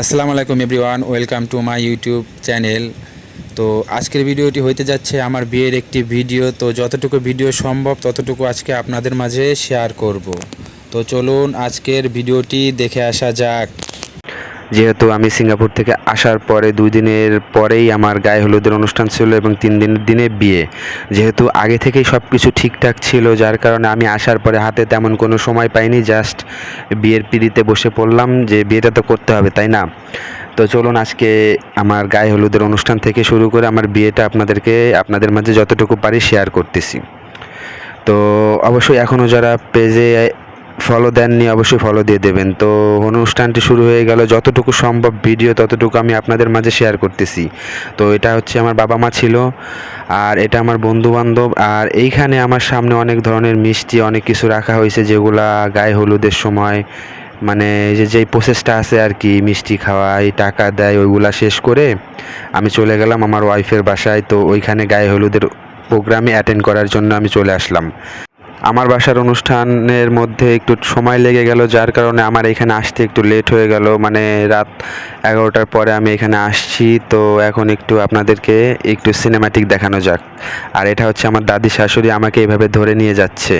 আসসালামু আলাইকুম everyone, welcome to my YouTube channel. তো আজকের ভিডিওটি হইতে যাচ্ছে আমার বিয়ের একটি ভিডিও। তো যতটুকু ভিডিও সম্ভব ততটুকু আজকে আপনাদের মাঝে শেয়ার করব। তো চলুন আজকের ভিডিওটি দেখে আসা যাক। যেহেতু আমি সিঙ্গাপুর থেকে আসার পরে দুই দিনের পরেই আমার গায়ে হলুদের অনুষ্ঠান ছিল এবং তিন দিনের দিনে বিয়ে। যেহেতু আগে থেকেই সব কিছু ঠিকঠাক ছিল, যার কারণে আমি আসার পরে হাতে তেমন কোনো সময় পাইনি জাস্ট বিয়ের পিড়িতে বসে পড়লাম যে বিয়েটা তো করতে হবে, তাই না? তো চলুন আজকে আমার গায়ে হলুদের অনুষ্ঠান থেকে শুরু করে আমার বিয়েটা আপনাদেরকে, আপনাদের মাঝে যতটুকু পারি শেয়ার করতেছি। তো অবশ্যই এখনও যারা পেজে ফলো দেননি, অবশ্যই ফলো দিয়ে দেবেন। তো অনুষ্ঠানটি শুরু হয়ে গেল, যতটুকু সম্ভব ভিডিও ততটুকু আমি আপনাদের মাঝে শেয়ার করতেছি। তো এটা হচ্ছে আমার বাবা মা ছিল, আর এটা আমার বন্ধু বান্ধব আর এইখানে আমার সামনে অনেক ধরনের মিষ্টি, অনেক কিছু রাখা হয়েছে যেগুলা গায়ে হলুদের সময় মানে যে, যেই প্রসেসটা আছে আর কি, মিষ্টি খাওয়াই টাকা দেয়, ওইগুলা শেষ করে আমি চলে গেলাম আমার ওয়াইফের বাসায়। তো ওইখানে গায়ে হলুদের প্রোগ্রামে অ্যাটেন্ড করার জন্য আমি চলে আসলাম। আমার বাসার অনুষ্ঠানের মধ্যে একটু সময় লেগে গেল, যার কারণে আমার এখানে আসতে একটু লেট হয়ে গেল। মানে রাত এগারোটার পরে আমি এখানে আসছি, তো এখন একটু আপনাদেরকে একটু সিনেমাটিক দেখানো যাক। আর এটা হচ্ছে আমার দাদি শাশুড়ি আমাকে এভাবে ধরে নিয়ে যাচ্ছে।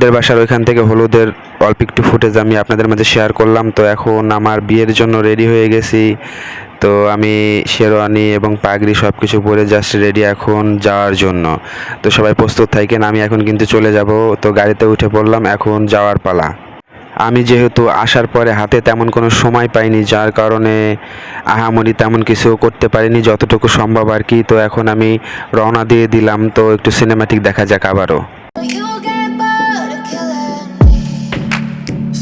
ওদের বাসার ওইখান থেকে হলুদের অল্প একটু ফুটেজ আমি আপনাদের মাঝে শেয়ার করলাম। তো এখন আমার বিয়ের জন্য রেডি হয়ে গেছি। তো আমি শেরওয়ানি এবং পাগড়ি সব কিছু পরে জাস্ট রেডি এখন যাওয়ার জন্য। তো সবাই প্রস্তুত থাকেন, আমি এখন কিন্তু চলে যাব। তো গাড়িতে উঠে পড়লাম, এখন যাওয়ার পালা। আমি যেহেতু আসার পরে হাতে তেমন কোনো সময় পাইনি, যার কারণে আহামরি তেমন কিছু করতে পারিনি, যতটুকু সম্ভব আর কি। তো এখন আমি রওনা দিয়ে দিলাম, তো একটু সিনেমাটিক দেখা যাক আবারও।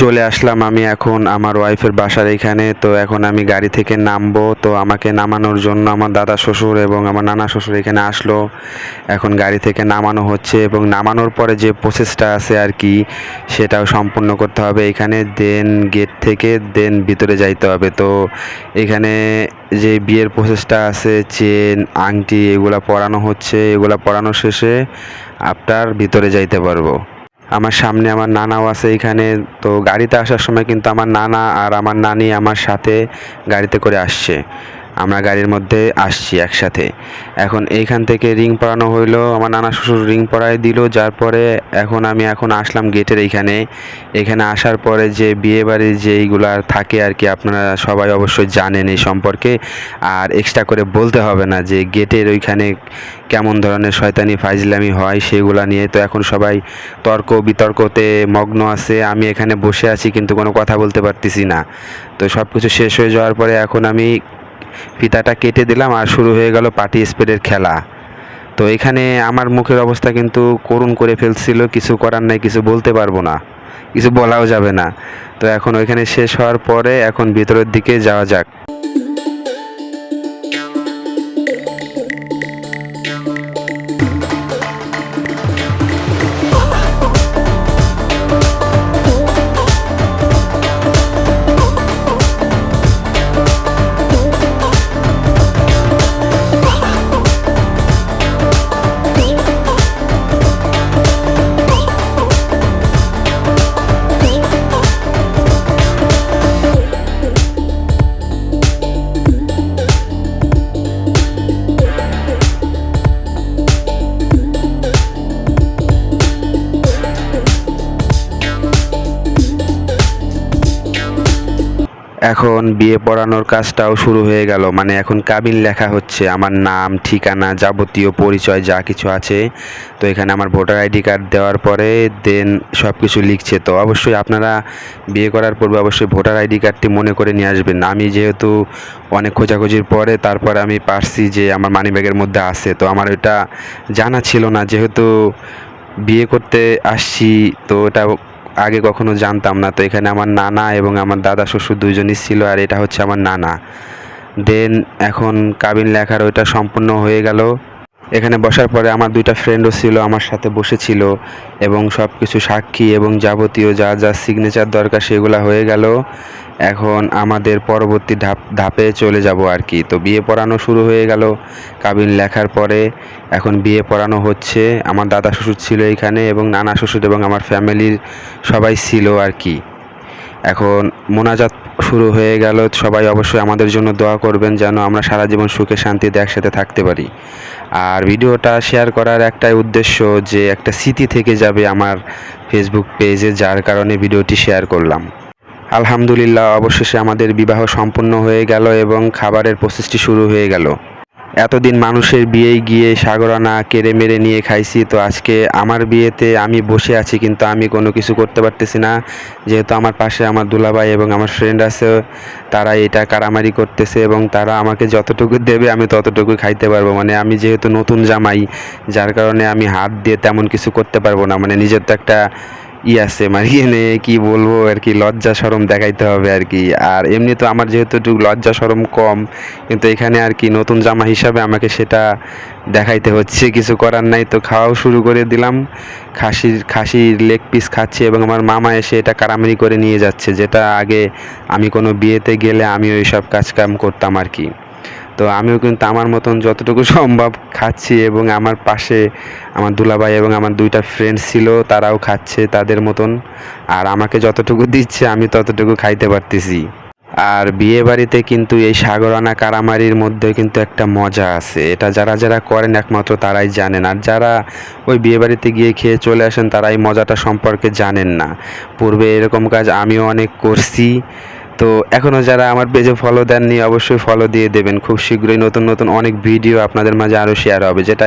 চলে আসলাম আমি এখন আমার ওয়াইফের বাসার এখানে। তো এখন আমি গাড়ি থেকে নামবো। তো আমাকে নামানোর জন্য আমার দাদা শ্বশুর এবং আমার নানা শ্বশুর এখানে আসলো। এখন গাড়ি থেকে নামানো হচ্ছে এবং নামানোর পরে যে প্রসেসটা আছে আর কি, সেটাও সম্পূর্ণ করতে হবে এখানে। দেন গেট থেকে দেন ভিতরে যাইতে হবে। তো এখানে যে বিয়ের প্রসেসটা আছে চেন আংটি, এগুলা পরানো হচ্ছে। এগুলা পরানো শেষে আপনার ভিতরে যাইতে পারব। আমার সামনে আমার নানাও আছে এখানে। তো গাড়িতে আসার সময় কিন্তু আমার নানা আর আমার নানি আমার সাথে গাড়িতে করে আসছে। আমরা গাড়ির মধ্যে আসছি একসাথে। এখন এইখান থেকে রিং পরানো হইল, আমার নানা শ্বশুর রিং পরায় দিল, যার পরে এখন আমি এখন আসলাম গেটের এইখানে। এখানে আসার পরে যে বিয়ে বাড়ির যে এইগুলা থাকে আর কি, আপনারা সবাই অবশ্যই জানেন এই সম্পর্কে। আর এক্সট্রা করে বলতে হবে না যে গেটের ওইখানে কেমন ধরনের শয়তানি ফাইজলামি হয়, সেগুলা নিয়ে তো এখন সবাই তর্ক বিতর্কতে মগ্ন আছে। আমি এখানে বসে আছি, কিন্তু কোনো কথা বলতে পারতেছি না। তো সব কিছু শেষ হয়ে যাওয়ার পরে এখন আমি ফিতাটা কেটে দিলাম আর শুরু হয়ে গেল পার্টি স্পেডের খেলা। তো এখানে আমার মুখের অবস্থা কিন্তু করুণ করে ফেলছিল, কিছু করার নাই, কিছু বলতে পারব না, কিছু বলাও যাবে না। তো এখন ওইখানে শেষ হওয়ার পরে এখন ভিতরের দিকে যাওয়া যাক। এখন বিয়ে পড়ানোর কাজটাও শুরু হয়ে গেল। মানে এখন কাবিন লেখা হচ্ছে, আমার নাম, ঠিকানা, যাবতীয় পরিচয়, যা কিছু আছে। তো এখানে আমার ভোটার আইডি কার্ড দেওয়ার পরে দেন সব কিছু লিখছে। তো অবশ্যই আপনারা বিয়ে করার পূর্বে অবশ্যই ভোটার আইডি কার্ডটি মনে করে নিয়ে আসবেন। আমি যেহেতু অনেক খোঁজাখুঁজির পরে তারপরে আমি পারছি যে আমার মানিব্যাগের মধ্যে আছে। তো আমার ওইটা জানা ছিল না, যেহেতু বিয়ে করতে আসছি, তো এটা আগে কখনো জানতাম না। তো এখানে আমার নানা এবং আমার দাদা, শ্বশুর দুইজনই ছিল আর এটা হচ্ছে আমার নানা। দেন এখন কাবিন লেখার ওইটা সম্পূর্ণ হয়ে গেল। এখানে বসার পরে আমার দুইটা ফ্রেন্ডও ছিল, আমার সাথে বসেছিল এবং সব কিছু সাক্ষী এবং যাবতীয় যা যা সিগনেচার দরকার সেগুলো হয়ে গেল। এখন আমাদের পরবর্তী ধাপ, ধাপে চলে যাব আর কি। তো বিয়ে পড়ানো শুরু হয়ে গেল। কাবিন লেখার পরে এখন বিয়ে পড়ানো হচ্ছে। আমার দাদা শ্বশুর ছিল এখানে এবং নানা শ্বশুর এবং আমার ফ্যামিলির সবাই ছিল আর কি। এখন মোনাজাত শুরু হয়ে গেল। সবাই অবশ্যই আমাদের জন্য দোয়া করবেন যেন আমরা সারা জীবন সুখে শান্তিতে একসাথে থাকতে পারি। আর ভিডিওটা শেয়ার করার একটাই উদ্দেশ্য যে একটা স্মৃতি থেকে যাবে আমার ফেসবুক পেজে যার কারণে ভিডিওটি শেয়ার করলাম। আলহামদুলিল্লাহ, অবশেষে আমাদের বিবাহ সম্পূর্ণ হয়ে গেল এবং খাবারের প্রসেসটি শুরু হয়ে গেল। এতদিন মানুষের বিয়ে গিয়ে সাগরানা কেড়ে মেরে নিয়ে খাইছি, তো আজকে আমার বিয়েতে আমি বসে আছি, কিন্তু আমি কোনো কিছু করতে পারতেছি না। যেহেতু আমার পাশে আমার দুলাভাই এবং আমার ফ্রেন্ড আছে তারা এটা কারামারি করতেছে এবং তারা আমাকে যতটুকু দেবে আমি ততটুকু খাইতে পারব। মানে আমি যেহেতু নতুন জামাই, যার কারণে আমি হাত দিয়ে তেমন কিছু করতে পারব না। মানে নিজের তো একটা ই আছে মানে কি বলব, আর কি লজ্জা সরম দেখাইতে হবে আর কি। আর এমনি তো আমার যেহেতু একটু লজ্জা সরম কম, কিন্তু এখানে আর কি নতুন জামা হিসাবে আমাকে সেটা দেখাইতে হচ্ছে। কিছু করার নাই তো খাওয়াও শুরু করে দিলাম। খাসির খাসির লেগ পিস খাচ্ছি এবং আমার মামা এসে এটা কারামারি করে নিয়ে যাচ্ছে, যেটা আগে আমি কোনো বিয়েতে গেলে আমি ওই সব কাজকাম করতাম আর কি। তো আমিও কিন্তু আমার মতন যতটুকু সম্ভব খাচ্ছি এবং আমার পাশে আমার দুলাভাই এবং আমার দুইটা ফ্রেন্ড ছিল, তারাও খাচ্ছে তাদের মতন। আর আমাকে যতটুকু দিচ্ছে, আমি ততটুকু খাইতে পারতেছি। আর বিয়ে বাড়িতে কিন্তু এই সাগরানা কারামারির মধ্যে কিন্তু একটা মজা আছে। এটা যারা যারা করেন একমাত্র তারাই জানেন। আর যারা ওই বিয়ে বাড়িতে গিয়ে খেয়ে চলে আসেন তারা এই মজাটা সম্পর্কে জানেন না। পূর্বে এরকম কাজ আমিও অনেক করছি। তো এখনও যারা আমার পেজে ফলো দেননি, অবশ্যই ফলো দিয়ে দেবেন। খুব শীঘ্রই নতুন নতুন অনেক ভিডিও আপনাদের মাঝে আরও শেয়ার হবে। যেটা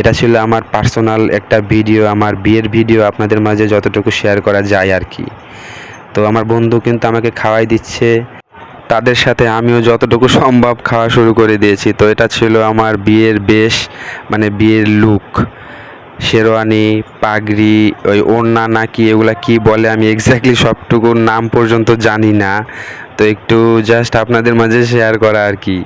এটা ছিল আমার পার্সোনাল একটা ভিডিও আমার বিয়ের ভিডিও আপনাদের মাঝে যতটুকু শেয়ার করা যায় আর কি। তো আমার বন্ধু কিন্তু আমাকে খাওয়াই দিচ্ছে। তাদের সাথে আমিও যতটুকু সম্ভব খাওয়া শুরু করে দিয়েছি। তো এটা ছিল আমার বিয়ের বেশ মানে বিয়ের লুক শেরওয়ানি, পাগড়ি, ওই ওড়না নাকি এগুলা কি বলে আমি এক্স্যাক্টলি সবটুকু নাম পর্যন্ত জানি না। তো একটু জাস্ট আপনাদের মাঝে শেয়ার করা আর কি।